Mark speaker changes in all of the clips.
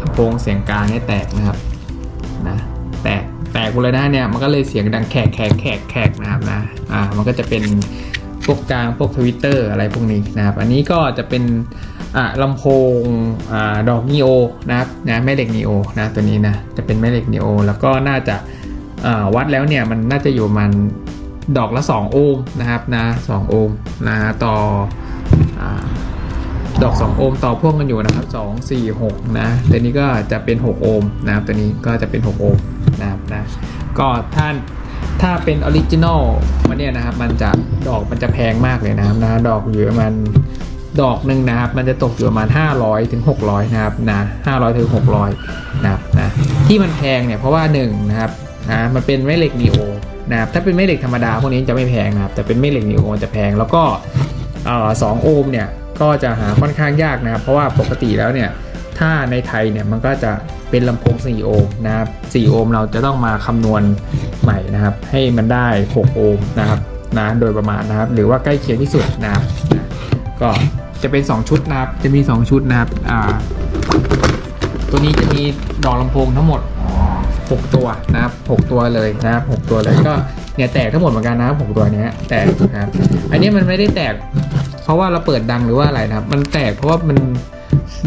Speaker 1: ลำโพงเสี
Speaker 2: ยงกลางเนี่ยแตกนะครับนะแตกแตกเลยนะเนี่ยมันก็เลยเสียงดังแขกแขกแขกแขกนะครับนะอ่ามันก็จะเป็นพวกกลางพวกทวิตเตอร์อะไรพวกนี้นะครับ อันนี้ก็จะเป็นอ่าลำโพงอ่าดอกนีโอนะครับนะแม่เหล็กนีโอนะตัวนี้นะจะเป็นแม่เหล็กนีโอแล้วก็น่าจะอ่าวัดแล้วเนี่ยมันน่าจะอยู่ประมันดอกละ 2 โอห์มนะครับนะ2โอห์มนะต่ออา ดอก 2 โอห์มต่อพ่วงกันอยู่นะครับ 2 4 6 นะตัวนี้ก็จะเป็น 6 โอห์มนะครับตัวนี้ก็จะเป็น 6 โอห์มนะครับนะก็ถ้าถ้าเป็นออริจินอลมันเนี่ยนะครับมันจะดอกมันจะแพงมากเลยนะครับนะดอกอยู่ประมาณดอกหนึ่งนะครับมันจะตกอยู่ประมาณ 500ถึง600นะครับนะ500ถึง600นะครับนะที่มันแพงเนี่ยเพราะว่า1นะครับนะมันเป็นแม่เหล็กนีโอนะครับถ้าเป็นแม่เหล็กธรรมดาพวกนี้จะไม่แพงนะครับแต่เป็นแม่เหล็กนีโอจะแพงแล้วก็สองโอห์มเนี่ย ก็จะหาค่อนข้างยากนะครับ เพราะว่าปกติแล้วเนี่ย ถ้าในไทยเนี่ยมันก็จะเป็นลำโพง4โอห์มนะครับ4โอห์มเราจะต้องมาคำนวณใหม่นะครับ ให้มันได้ 6 โอห์มนะครับนะโดยประมาณนะครับ หรือว่าใกล้เคียงที่สุดนะครับ ก็จะเป็น 2 ชุดนะครับ จะมี 2 ชุดนะครับอ่าตัวนี้จะมีดอกลำโพงทั้งหมด 6 ตัวนะครับ 6 ตัวเลยนะครับ 6 ตัวเลยก็ เนี่ยแตกทั้งหมดเหมือนกันนะครับ6ตัวเนี้ยแตกนะครับอันนี้มันไม่ได้แตก เพราะว่าเราเปิดดังหรือว่าอะไรนะครับ มันแตกเพราะว่ามัน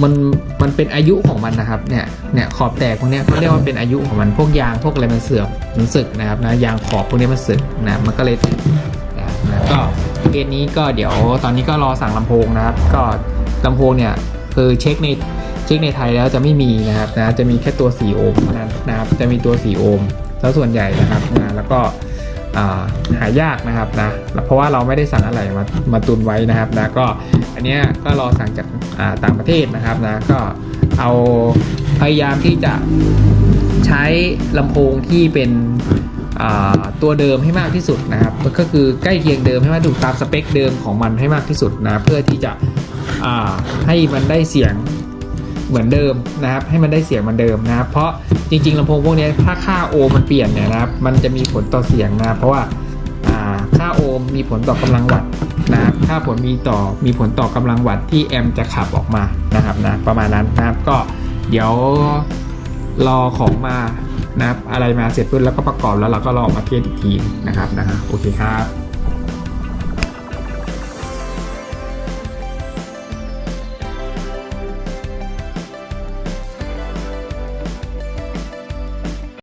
Speaker 2: มันมันเป็นอายุของมันนะครับเนี่ยเนี่ยขอบแตกพวกนี้เขาเรียกว่าเป็นอายุของมันพวกยางพวกอะไรมันเสื่อมมันสึกนะครับนะยางขอบพวกนี้มันสึกนะมันก็เลยแตกนะครับนะก็เคสนี้ก็เดี๋ยวตอนนี้ก็รอสั่งลำโพงนะครับ ก็ลำโพงเนี่ยคือเช็คในเช็คในไทยแล้วจะไม่มีนะครับนะจะมีแค่ตัว4โอห์มเท่านั้นนะครับจะมีตัว4โอห์มแล้วส่วนใหญ่นะครับนะแล้วก็ หายากนะครับนะเพราะว่าเราไม่ได้สั่งอะไรมามาตุนไว้นะครับนะก็อันเนี้ยก็รอสั่งจากาต่างประเทศนะครับนะก็เอาพยายามที่จะใช้ลำโพงที่เป็นตัวเดิมให้มากที่สุดนะครับก็คือใกล้เคียงเดิมให้มากที่สุดตามสเปคเดิมของมันให้มากที่สุดนะเพื่อที่จะให้มันได้เสียง เหมือนเดิมนะครับให้มันได้เสียงเหมือนเดิมนะครับ เพราะจริงๆลำโพงพวกนี้ถ้าค่าโอมมันเปลี่ยนเนี่ยนะครับมันจะมีผลต่อเสียงนะเพราะว่าค่าโอมมีผลต่อกำลังวัตต์นะครับค่าผลมีต่อมีผลต่อกำลังวัตต์ที่แอมจะขับออกมานะครับนะประมาณนั้นนะครับก็เดี๋ยวรอของมานะครับอะไรมาเสร็จปุ๊บแล้วก็ประกอบแล้วเราก็รอมาเทสอีกทีนะครับนะฮะโอเคครับ